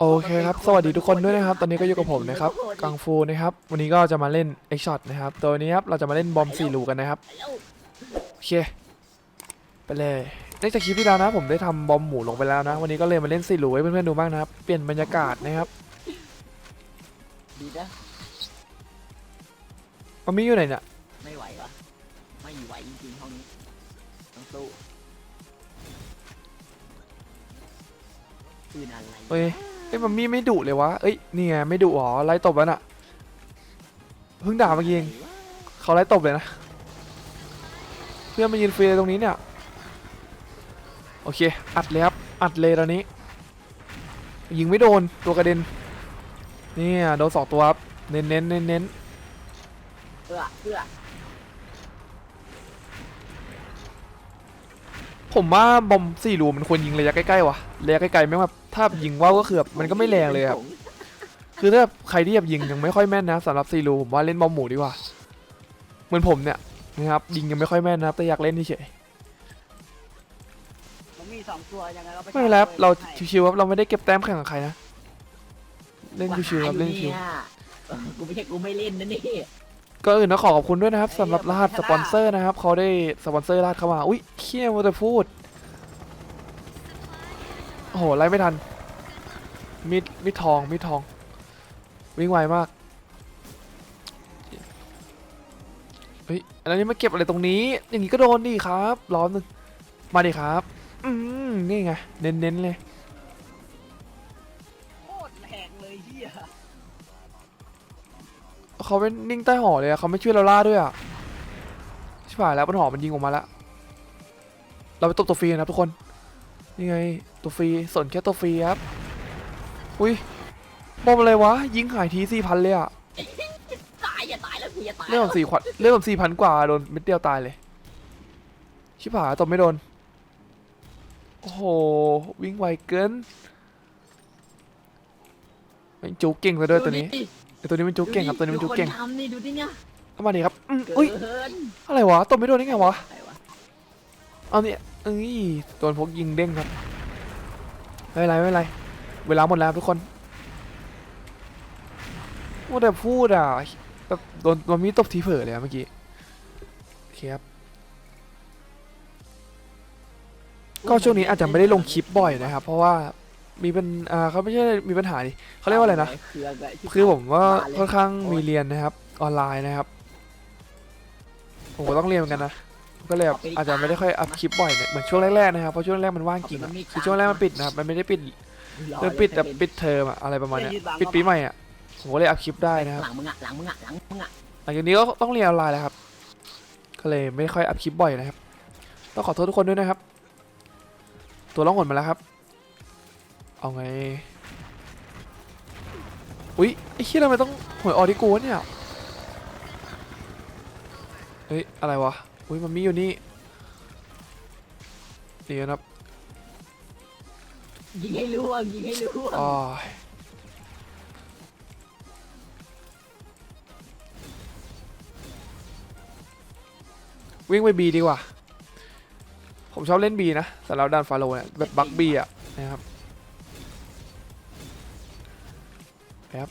โอเคครับ สวัสดีทุกคนด้วยนะครับ ตอนนี้ก็อยู่กับผมนะครับ กังฟูนะครับ วันนี้ก็จะมาเล่น X Shot นะครับ ตัวนี้ครับ เราจะมาเล่นบอมสี่ลูกกันนะครับ โอเค ไปเลยในจากคลิปที่แล้วนะ ผมได้ทำบอมหมูลงไปแล้วนะ วันนี้ก็เลยมาเล่นสี่ลูกให้เพื่อนๆดูบ้างนะครับ เปลี่ยนบรรยากาศนะครับ ดีนะมันมีอยู่ไหนเนี่ย ไม่ไหววะไม่ไหวจริงๆห้องนี้ต้องสู้ปืนอะไรเอ้ย เอ้ยมันมีไม่ดุเลยวะ เอ้ยนี่ไงไม่ดุหรอไล่ตบแล้วน่ะเพิ่งด่าเมื่อกี้เองเขาไล่ตบเลยนะ เพื่อนมายืนฟรีตรงนี้เนี่ย โอเค อัดเลยครับ อัดเลยตอนนี้ ยิงไม่โดนตัวกระเด็นเนี่ยโดนสองตัวครับ เน้นเน้นเน้นเน้นเพื่อเพื่อผมว่าบอมสี่รูมันควรยิงระยะใกล้ๆว่ะระยะไกล้ๆไม่งแบบ ถ้ายิงว่าวก็คือแบบมันก็ไม่แรงเลยครับ คือถ้าใครที่แบบยิงยังไม่ค่อยแม่นนะสำหรับซีรูผมว่าเล่นบอมหมูดีกว่า เหมือนผมเนี่ยนะครับยิงยังไม่ค่อยแม่นนะครับแต่อยากเล่นเฉยมันมีสองตัวยังไงเราๆไม่เป็นไรครับเราชิวๆครับเราไม่ได้เก็บแต้มแข่งกับใครนะเล่นชิวๆครับเล่นชิวเออกูไม่ใช่กูไม่เล่นนะนี่ก็อื่นก็ขอขอบคุณด้วยนะครับสำหรับรหัสสปอนเซอร์นะครับเขาได้สปอนเซอร์รหัสเข้ามา อุ้ยเขี้ยวมัวแต่พูด โอ้โหไล่ไม่ทันมีดมีดทองมีดทอง วิ่งไวมากเฮ้ยอันนี้มาเก็บอะไรตรงนี้ อย่างนี้ก็โดนดิครับร้อนหนึงมาดิครับ อืมนี่ไง เน้นๆเลยโคตรแรงเลยเฮียเขาเป็นนิ่งใต้หอเลยอะเขาไม่ช่วยเราล่าด้วยอะชิบหายแล้วบนหอมันยิงออกมาแล้ว เราไปตบตัวฟรีนะครับทุกคน นี่ไงตัวฟรีสนแค่ตัวฟรีครับ อุ้ยบอมอะไรวะ ยิงหายทีสี่พันเลยอะตายอย่าตายแล้วกูอย่าตายเรื่องของสี่ขวัญเรื่องของสี่พันกว่าโดนเม็ดเดียวตายเลย ชิบหายตบไม่โดน โอ้โห วิ่งไวเกินแม่งจุกเก่งซะด้วยตัวนี้ไอตัวนี้มันจุกเก่งครับตัวนี้มันจุกเก่งดูดิดูคนทำนี่ดูดิเนี่ยเข้ามาดิครับอืมเกิอุ้ยนอะไรวะตบไม่โดนได้ไงวะอะไรวะ เอาเนี่ยเอ้ยโดนพกยิงเด้งครับไม่เป็นไรไม่เป็นไร เวลาหมดแล้วทุกคนพูดแต่พูดอะแบบโดนมันมีตบทีเผลอเลยอะเมื่อกี้โอเคครับ ก็ช่วงนี้อาจจะไม่ได้ลงคลิปบ่อยนะครับ เพราะว่ามีเป็นอ่าเขาไม่ใช่มีปัญหาดิเขาเรียกว่าอะไรนะ คือผมว่าค่อนข้างมีเรียนนะครับ ออนไลน์นะครับ ผมก็ต้องเรียนเหมือนกันนะ ก็เลยแบบอาจจะไม่ได้ค่อยอัพคลิปบ่อยเนี่ยเหมือนช่วงแรกๆนะครับเพราะช่วงแรกมันว่างจริงอะคือช่วงแรกมันปิดนะครับมันไม่ได้ปิดรอเรื่องเลยปิดแบบเป็นปิดเทอมอะอะไรประมาณเนี้ยเล่นยืดวางปิดปีใหม่อะผมก็เลยอัพคลิปได้นะครับหลังมึงอะหลังมึงอะหลังมึงอะหลังจากนี้ก็ต้องเรียนออนไลน์แล้วครับ ก็เลยไม่ค่อยอัพคลิปบ่อยนะครับต้องขอโทษทุกคนด้วยนะครับ ตัวร้องหนมาแล้วครับ เอาไงอุ๊ยไอ้เหี้ยทำไมต้องหวยออดิกูวะเนี่ยเฮ้ยอะไรวะ อุ้ยมันมีอยู่นี่นี่นะครับยิงให้ล่วงยิงให้ล่วงอ๋อวิ่งไปบีดีกว่า ผมชอบเล่นบีนะแต่เราดันฟาโลเนี่ยแบบบักบีอะนะครับครับ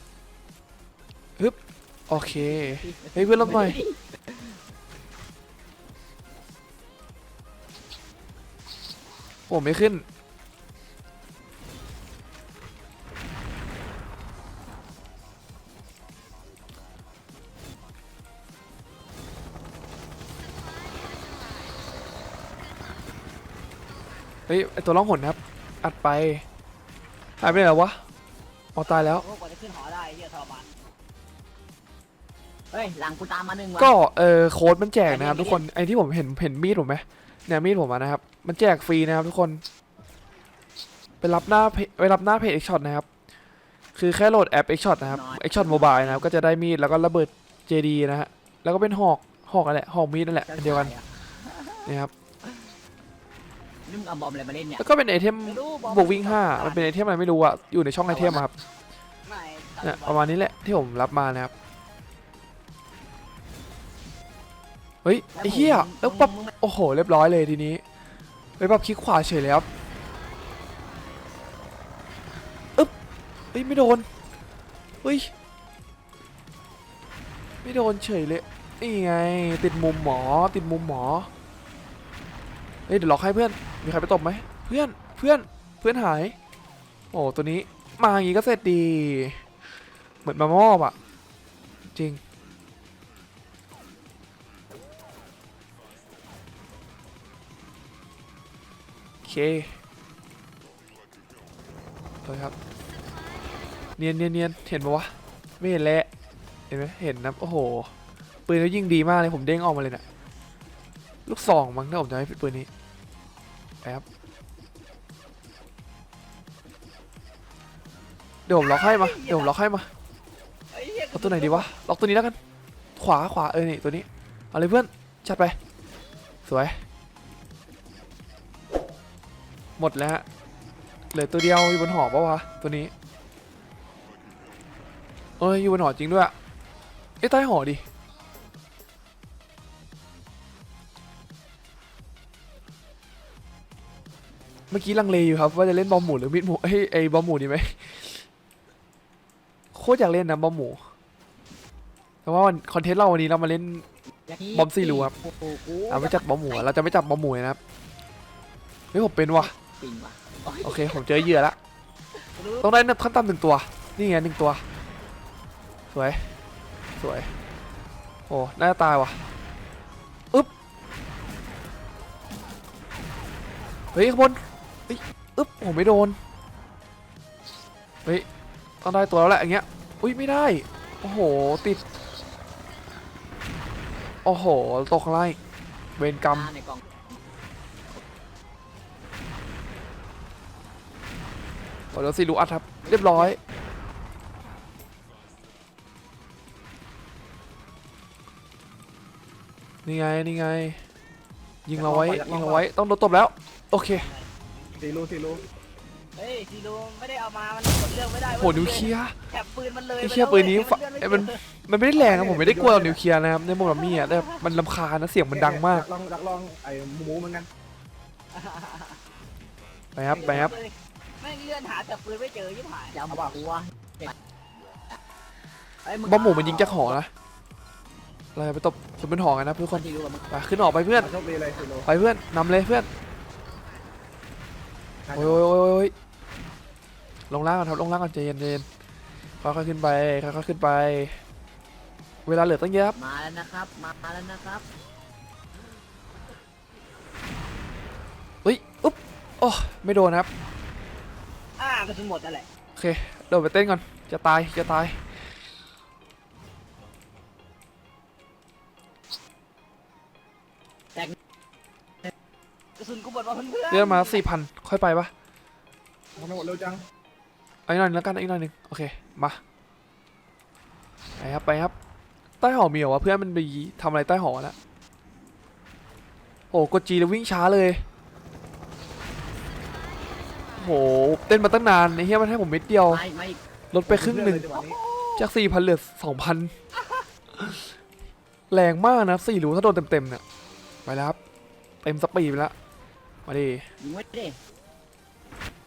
ฮึบโอเค เฮ้ยเพื่อนรับห น่อยผมไม่ขึ้น เฮ้ยไอตัวร้องหนครับ อัดไปหายไปไหนแล้ววะอ๋อตายแล้ว โอ้กว่าจะขึ้นหอได้เฮียทรมานเฮ้ยหลังกูตามมาหนึ่งว่ะก็เออโค้ดมันแจกนะครับทุกคนไอที่ผมเห็นเห็นมีดผมไหม เนี่ยมีดผมอะนะครับ มันแจกฟรีนะครับทุกคน ไปรับหน้าเพจไปรับหน้าเพจ Xshot นะครับ คือแค่โหลดแอป Xshot นะครับ Xshot Mobile นะครับ ก็จะได้มีดแล้วก็ระเบิด JD นะฮะ แล้วก็เป็นหอกหอกอะไรหอกมีดนั่นแหละอันเดียวกันนี่ครับนี่มึงเอาบอมอะไรมาเล่นเนี่ยแล้วก็เป็นไอเทมบวกวิ่งห้ามันเป็นไอเทมอะไรไม่รู้อะอยู่ในช่องไอเทมอะครับไม่เนี่ยประมาณนี้แหละที่ผมรับมานะครับ เฮ้ยไอ้เหี้ยแล้วปั๊บโอ้โหเรียบร้อยเลยทีนี้ไปปั๊บคลิกขวาเฉยแล้วอึ๊บเฮ้ยไม่โดนเฮ้ยไม่โดนเฉยเลยนี่ไงติดมุมหมอติดมุมหมอเฮ้ยเดี๋ยวล็อกให้เพื่อนมีใครไปตบไหมเพื่อนเพื่อนเพื่อนหาย โอ้ตัวนี้มาอย่างงี้ก็เสร็จดี เหมือนมามอบอะจริง เคเครับ เนียนเนียนเนียนเห็นปะวะ ไม่เห็นแหละเห็นไหมเห็นนะโอ้โห ปืนเขายิงดีมากเลย ผมเด้งออกมาเลยเนะี่ยลูกซองมั้งถ้าผมจะไม่ผิดปืนนี้แป๊บเดี๋ยวผมล็อกให้มา เดี๋ยวผมล็อกให้มาเหี้ยเอาตัวไหนดีวะ ล็อกตัวนี้แล้วกัน ขวาขวาเออนี่ตัวนี้ เอาเลยเพื่อน จัดไป สวย หมดแล้วฮะเหลือตัวเดียวอยู่บนหอปะวะตัวนี้เอ้ยอยู่บนหอจริงด้วยอะเอ้ใต้หอดิเมื่อกี้ลังเลอยู่ครับว่าจะเล่นบอมหมูหรือมิดหมูเอ้ยไอ้บอมหมูดีไหมโคตรอยากเล่นนะบอมหมูแต่ว่าวันคอนเทนต์เราวันนี้เรามาเล่นบอมซี่รูครับเอาไม่จับบอมหมูเราจะไม่จับบอมหมูนะครับเฮ้ยผมเป็นว่ะ ปิงว่ะโอเคผมเจอเหยื่อละต้องได้ขั้นต่ำหนึ่งตัว นี่ไงหนึ่งตัว สวย สวย โอ้น่าจะตายว่ะอึ๊บ เฮ้ยข้างบนเฮ้ยอึ๊บผมไม่โดน เฮ้ย ต้องได้ตัวแล้วแหละอย่างเงี้ย อุ้ยไม่ได้ โอ้โห ติด โอ้โห ตกข้างล่างอีกเวรกรรมในกล่อง โอ้เดี๋ยวสิรู้อัดครับ เรียบร้อย นี่ไง นี่ไง ยิงเราไว้ ยิงเราไว้ ต้องโดนตบแล้ว โอเคสีรูสีรูเฮ้ยซีโร่ไม่ได้เอามา มันกดเลือกไม่ได้โหนิวเคลียร์แถบปืนมันเลยไอ้เคียปืนนี้ฝะไอ้มันมันไม่ได้แรงนะผมไม่ได้กลัวนิวเคลียร์นะครับในโมดัมมี่อะแต่มันลำคาญนะเสียงมันดังมากลองดักลองไอ้หมูเหมือนกันไปครับไปครับ แม่งเลื่อนหาแต่ปืนไม่เจอยิ่งหายจะเอาบอกกูว่าไงบอมหมูมันยิงจากหอนะเราจะไปตบคนเป็นหอกันนะทุกคน ที่รู้ว่ามึงไปขึ้นหอไปเพื่อน โชคดีเลยสีรูไปเพื่อนนำเลยเพื่อน โอ้ยโอ้ยโอ้ยโอ้ยลงล่างก่อนครับลงล่างก่อนใจเย็นใจเย็นค่อยๆขึ้นไปค่อยๆขึ้นไป เวลาเหลือตั้งเยอะครับมาแล้วนะครับ มาแล้วนะครับเฮ้ยอุ๊บโอ้ไม่โดนครับอ่า กระสุนหมดนั่นแหละโอเค โดดไปเต้นก่อน จะตาย จะตาย กระสุนกูหมดมาเพื่อนๆเรื่องมาสี่พันค่อยไปปะทำไมหมดเร็วจังเอาอีกหน่อยนึงแล้วกันเอาอีกหน่อยหนึงโอเค มา ไปครับ ไปครับ ใต้หอมีเหรอวะเพื่อนมันไปทำอะไรใต้หอนะโอ้กดจีแล้ววิ่งช้าเลย โห เต้นมาตั้งนานไอ้เหี้ยมันให้ผมเม็ดเดียว ไม่ไม่ลดไปครึ่งหนึ่งเพื่อเลยจังหวะนี้จากสี่พันเหลือสองพันแรงมากนะสี่รูถ้าโดนเต็มๆเนี่ยไปแล้วครับเต็มสปีดไปแล้วมาดิยิงไว้ดิ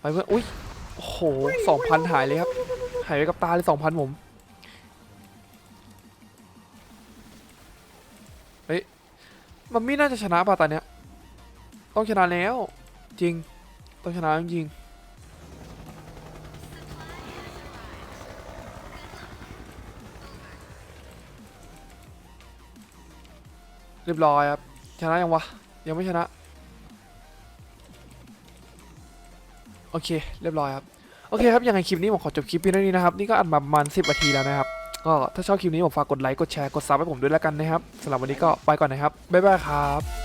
ไปเพื่อนอุ้ยโอ้โหสองพันหายเลยครับหายไปกับตาเลยสองพันผมเฮ้ยมันไม่น่าจะชนะป่ะตอนเนี้ยต้องชนะแล้ว จริง ต้องชนะจริง เรียบร้อยครับ ชนะยังวะ ยังไม่ชนะ โอเค เรียบร้อยครับ โอเคครับ ยังไงคลิปนี้ผมขอจบคลิปเพียงเท่านี้นะครับ นี่ก็อัดมาประมาณ 10นาทีแล้วนะครับ ก็ถ้าชอบคลิปนี้ผมฝากกดไลค์ กดแชร์ กดซับให้ผมด้วยแล้วกันนะครับสำหรับวันนี้ก็ไปก่อนนะครับ บ๊ายบายครับ